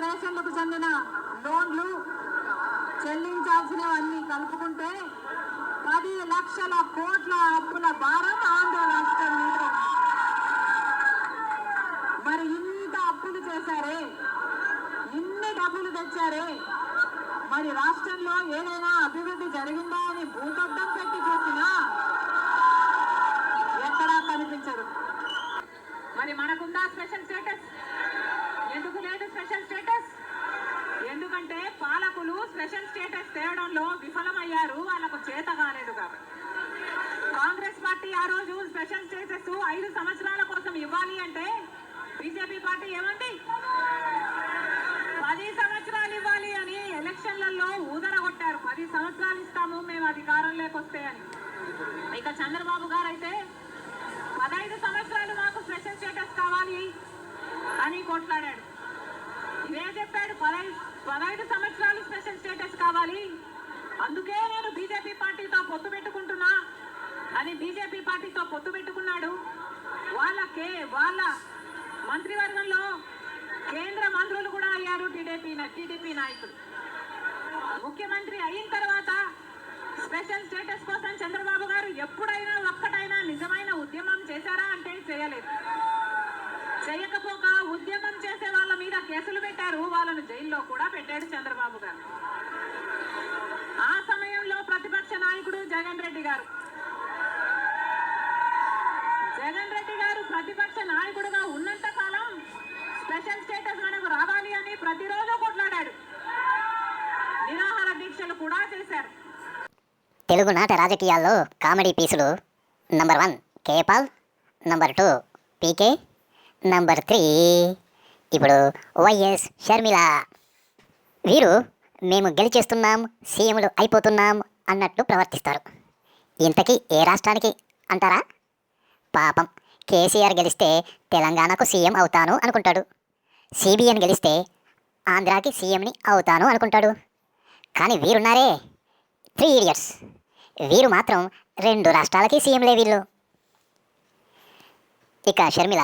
కార్పొరేషన్లకు చెందిన లోన్లు చెల్లించాల్సినవన్నీ కలుపుకుంటే పది లక్షల కోట్ల అప్పుల భారం ఆంధ్ర రాష్ట్రం మీద. మరి ఇంత అప్పులు చేశారే? ఇన్ని డబ్బులు తెచ్చారే? మరి రాష్ట్రంలో ఏదైనా అభివృద్ధి జరిగిందా అని భూతద్దం పెట్టి చూసినా ఎక్కడా కనిపించదు. మరి మనకుందా స్పెషల్ స్టేటస్ ఎందుకు లేదు స్పెషల్ స్టేటస్ ఎందుకంటే సెషన్ స్పెషల్ స్టేటస్ తేవడంలో విఫలమయ్యారు. వాళ్ళకు చేత కాలేదు కాబట్టి. కాంగ్రెస్ పార్టీ ఆ రోజు స్పెషల్ స్టేటస్ ఐదు సంవత్సరాల కోసం ఇవ్వాలి అంటే బీజేపీ పార్టీ ఏమండి పది సంవత్సరాలు ఇవ్వాలి అని ఎలక్షన్లలో ఊదరగొట్టారు. పది సంవత్సరాలు ఇస్తాము మేము అధికారంలోకి వస్తే అని. ఇక చంద్రబాబు గారు అయితే పదహైదు సంవత్సరాలు మాకు స్పెషల్ స్టేటస్ కావాలి అని కొట్లాడాడు. ఇదే చెప్పాడు పదహైదు సంవత్సరాలు స్పెషల్ స్టేటస్ కావాలి. అందుకే నేను బీజేపీ పార్టీతో పొత్తు పెట్టుకుంటున్నా. అని బీజేపీ పార్టీతో పొత్తు పెట్టుకున్నాడు. వాళ్ళకే వాళ్ళ మంత్రివర్గంలో కేంద్ర మంత్రులు కూడా అయ్యారు టీడీపీ టీడీపీ నాయకులు. ముఖ్యమంత్రి అయిన తర్వాత స్పెషల్ స్టేటస్ కోసం చంద్రబాబు గారు ఎప్పుడైనా ఒక్కటైనా నిజమైన ఉద్యమం చేశారా అంటే చేయలేదు. చేయకపోక ఉద్యమం చేసే వాళ్ళ మీద కేసులు పెట్టారు వాళ్ళను జైల్లో కూడా పెట్టాడు చంద్రబాబు గారు. ఆ సమయంలో ప్రతిపక్ష నాయకుడు జగన్ రెడ్డి గారు. జగన్ రెడ్డి గారు ప్రతిపక్ష నాయకుడుగా ఉన్నంత కాలం స్పెషల్ స్టేటస్ మనకు రావాలి అని ప్రతిరోజు కొట్లాడాడు. నిరాహార దీక్షలు కూడా చేశారు. తెలుగునాట రాజకీయాల్లో కామెడీ పీసులు number one KA Paul number two PK number three ఇప్పుడు వైఎస్ షర్మిల. వీరు మేము గెలిచేస్తున్నాం సీఎంలు అయిపోతున్నాం అన్నట్లు ప్రవర్తిస్తారు. ఇంతకీ ఏ రాష్ట్రానికి అంటారా? పాపం కేసీఆర్ గెలిస్తే తెలంగాణకు సీఎం అవుతాను అనుకుంటాడు. సిబిఎన్ గెలిస్తే ఆంధ్రాకి సీఎంని అవుతాను అనుకుంటాడు. కానీ వీరున్నారే త్రీ ఇడియట్స్. వీరు మాత్రం రెండు రాష్ట్రాలకి సీఎంలే వీళ్ళు. ఇక షర్మిల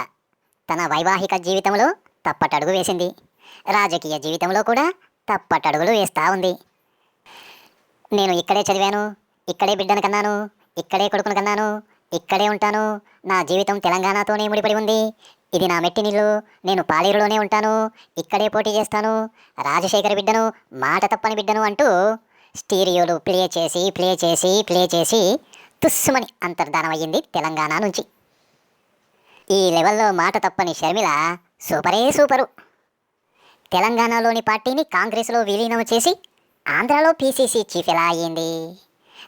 తన వైవాహిక జీవితంలో తప్పటడుగు వేసింది. రాజకీయ జీవితంలో కూడా తప్పటడుగులు వేస్తూ ఉంది. నేను ఇక్కడే చదివాను ఇక్కడే బిడ్డను కన్నాను ఇక్కడే కొడుకును కన్నాను ఇక్కడే ఉంటాను. నా జీవితం తెలంగాణతోనే ముడిపడి ఉంది. ఇది నా మెట్టినిల్లు నేను పాలేరులోనే ఉంటాను ఇక్కడే పోటీ చేస్తాను. రాజశేఖర బిడ్డను మాట తప్పని బిడ్డను అంటూ స్టీరియోలు ప్లే చేసి ప్లే చేసి ప్లే చేసి తుస్సుమని అంతర్ధానం అయ్యింది తెలంగాణ నుంచి. ఈ లెవెల్లో మాట తప్పని షర్మిల సూపరే సూపరు. తెలంగాణలోని పార్టీని కాంగ్రెస్లో విలీనం చేసి ఆంధ్రాలో పీసీసీ చీఫ్ ఎలా అయ్యింది?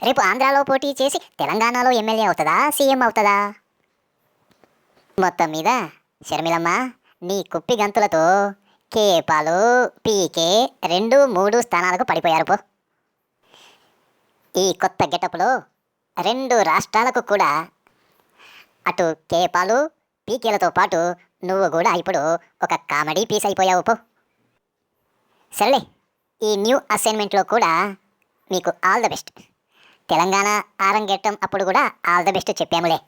రేపు ఆంధ్రాలో పోటీ చేసి తెలంగాణలో ఎమ్మెల్యే అవుతుందా సీఎం అవుతుందా? మొత్తం మీద షర్మిలమ్మ నీ కుప్పి గంతులతో కేపాలు పీకే రెండు మూడు స్థానాలకు పడిపోయారు పో. ఈ కొత్త గెటప్లో రెండు రాష్ట్రాలకు కూడా అటు కేపాలు పీకేలతో పాటు నువ్వు కూడా ఇప్పుడు ఒక కామెడీ పీస్ అయిపోయావు పో. సర్లే ఈ న్యూ అసైన్మెంట్లో కూడా మీకు ఆల్ ద బెస్ట్ తెలంగాణ ఆరంగేట్టం అప్పుడు కూడా ఆల్ ద బెస్ట్ చెప్పాములే.